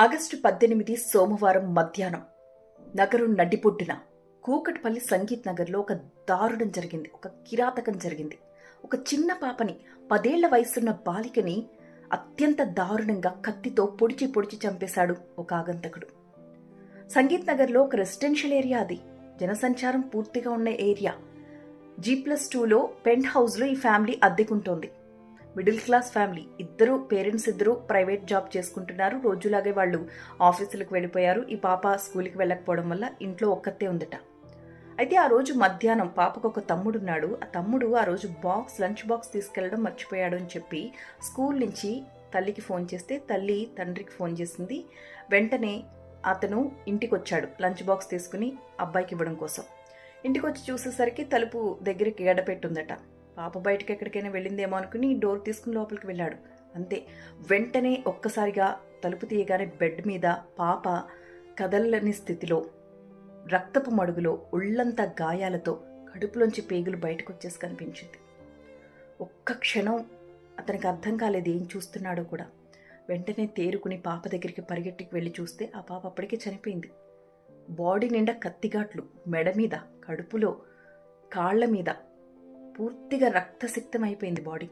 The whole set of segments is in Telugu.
ఆగస్టు పద్దెనిమిది సోమవారం మధ్యాహ్నం నగరం నడిపొడ్డున కూకట్పల్లి సంగీత్ నగర్లో ఒక దారుణం జరిగింది. ఒక కిరాతకం జరిగింది. ఒక చిన్న పాపని పదేళ్ళ వయసున్న బాలికని అత్యంత దారుణంగా కత్తితో పొడిచి పొడిచి చంపేశాడు ఒక ఆగంతకుడు. సంగీత్ నగర్లో ఒక రెసిడెన్షియల్ ఏరియా అది. జనసంచారం పూర్తిగా ఉన్న ఏరియా. జీ ప్లస్ టూలో పెంట్ హౌస్లో ఈ ఫ్యామిలీ అద్దెకుంటోంది. Middle class family. ఇద్దరు పేరెంట్స్ ఇద్దరు ప్రైవేట్ జాబ్ చేసుకుంటున్నారు. రోజులాగే వాళ్ళు ఆఫీసులకు వెళ్ళిపోయారు. ఈ పాప స్కూల్కి వెళ్ళకపోవడం వల్ల ఇంట్లో ఒక్కతే ఉందట. అయితే ఆ రోజు మధ్యాహ్నం పాపకు ఒక తమ్ముడు ఉన్నాడు. ఆ తమ్ముడు ఆ రోజు బాక్స్ లంచ్ బాక్స్ తీసుకెళ్ళడం మర్చిపోయాడు అని చెప్పి స్కూల్ నుంచి తల్లికి ఫోన్ చేస్తే తల్లి తండ్రికి ఫోన్ చేసింది. వెంటనే అతను ఇంటికి వచ్చాడు లంచ్ బాక్స్ తీసుకుని అబ్బాయికి ఇవ్వడం కోసం. ఇంటికి వచ్చి చూసేసరికి తలుపు దగ్గరికి గడపెట్టుందట పాప బయటకు ఎక్కడికైనా వెళ్ళిందేమో అనుకుని డోర్ తీసుకుని లోపలికి వెళ్ళాడు. అంతే. వెంటనే ఒక్కసారిగా తలుపు తీయగానే బెడ్ మీద పాప కదలని స్థితిలో రక్తపు మడుగులో ఒళ్ళంతా గాయాలతో కడుపులోంచి పేగులు బయటకు వచ్చేసి కనిపించింది. ఒక్క క్షణం అతనికి అర్థం కాలేదు ఏం చూస్తున్నాడో కూడా. వెంటనే తేరుకుని పాప దగ్గరికి పరిగెట్టుకు వెళ్ళి చూస్తే ఆ పాప అప్పటికే చనిపోయింది. బాడీ నిండా కత్తిగాట్లు మెడ మీద కడుపులో కాళ్ళ మీద పూర్తిగా రక్తసిక్తం అయిపోయింది బాడీ.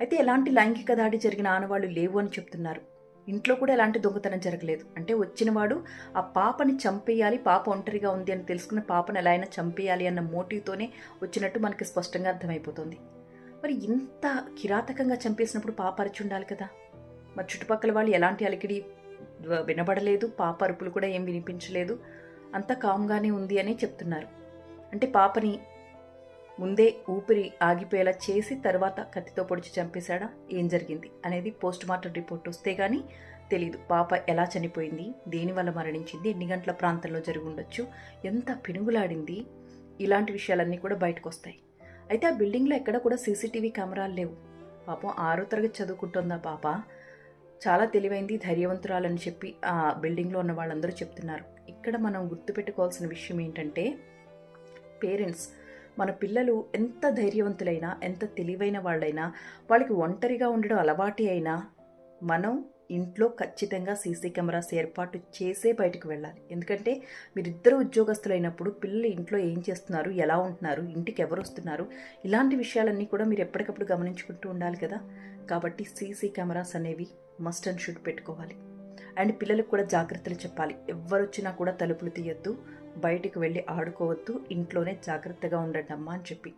అయితే ఎలాంటి లైంగిక దాడి జరిగిన ఆనవాళ్ళు లేవు అని చెప్తున్నారు. ఇంట్లో కూడా ఎలాంటి దొంగతనం జరగలేదు. అంటే వచ్చినవాడు ఆ పాపని చంపేయాలి పాప ఒంటరిగా ఉంది అని తెలుసుకున్న పాపను ఎలా అయినా చంపేయాలి అన్న మోటివ్తోనే వచ్చినట్టు మనకి స్పష్టంగా అర్థమైపోతుంది. మరి ఇంత కిరాతకంగా చంపేసినప్పుడు పాప అరిచి ఉండాలి కదా. మరి చుట్టుపక్కల వాళ్ళు ఎలాంటి అలికిడి వినబడలేదు పాప అరుపులు కూడా ఏం వినిపించలేదు. అంత కామ్గానే ఉంది అని చెప్తున్నారు. అంటే పాపని ముందే ఊపిరి ఆగిపోయేలా చేసి తర్వాత కత్తితో పొడిచి చంపేశాడా? ఏం జరిగింది? అనేది పోస్ట్ మార్టం రిపోర్ట్ వస్తే కానీ తెలీదు. పాప ఎలా చనిపోయింది? దేనివల్ల మరణించింది? ఎన్ని గంటల ప్రాంతంలో జరిగి ఉండొచ్చు? ఎంత పినుగులాడింది? ఇలాంటి విషయాలన్నీ కూడా బయటకు వస్తాయి అయితే ఆ బిల్డింగ్లో ఎక్కడ కూడా సీసీటీవీ కెమెరాలు లేవు. పాపం ఆరో తరగతి చదువుకుంటుందా పాప? చాలా తెలివైంది ధైర్యవంతురాలని చెప్పి ఆ బిల్డింగ్లో ఉన్న వాళ్ళందరూ చెప్తున్నారు. ఇక్కడ మనం గుర్తుపెట్టుకోవాల్సిన విషయం ఏంటంటే పేరెంట్స్ మన పిల్లలు ఎంత ధైర్యవంతులైనా ఎంత తెలివైన వాళ్ళైనా వాళ్ళకి ఒంటరిగా ఉండడం అలవాటి అయినా మనం ఇంట్లో ఖచ్చితంగా సీసీ కెమెరాస్ ఏర్పాటు చేసే బయటకు వెళ్ళాలి. ఎందుకంటే మీరిద్దరు ఉద్యోగస్తులైనప్పుడు పిల్లలు ఇంట్లో ఏం చేస్తున్నారు ఎలా ఉంటున్నారు ఇంటికి ఎవరు వస్తున్నారు ఇలాంటి విషయాలన్నీ కూడా మీరు ఎప్పటికప్పుడు గమనించుకుంటూ ఉండాలి కదా. కాబట్టి సీసీ కెమెరాస్ అనేవి మస్ట్ అండ్ షుడ్ పెట్టుకోవాలి. అండ్ పిల్లలకు కూడా జాగ్రత్తలు చెప్పాలి. ఎవరు వచ్చినా కూడా తలుపులు తీయొద్దు. బయటికి వెళ్ళి ఆడుకోవద్దు ఇంట్లోనే జాగ్రత్తగా ఉండండి అమ్మా అని చెప్పి.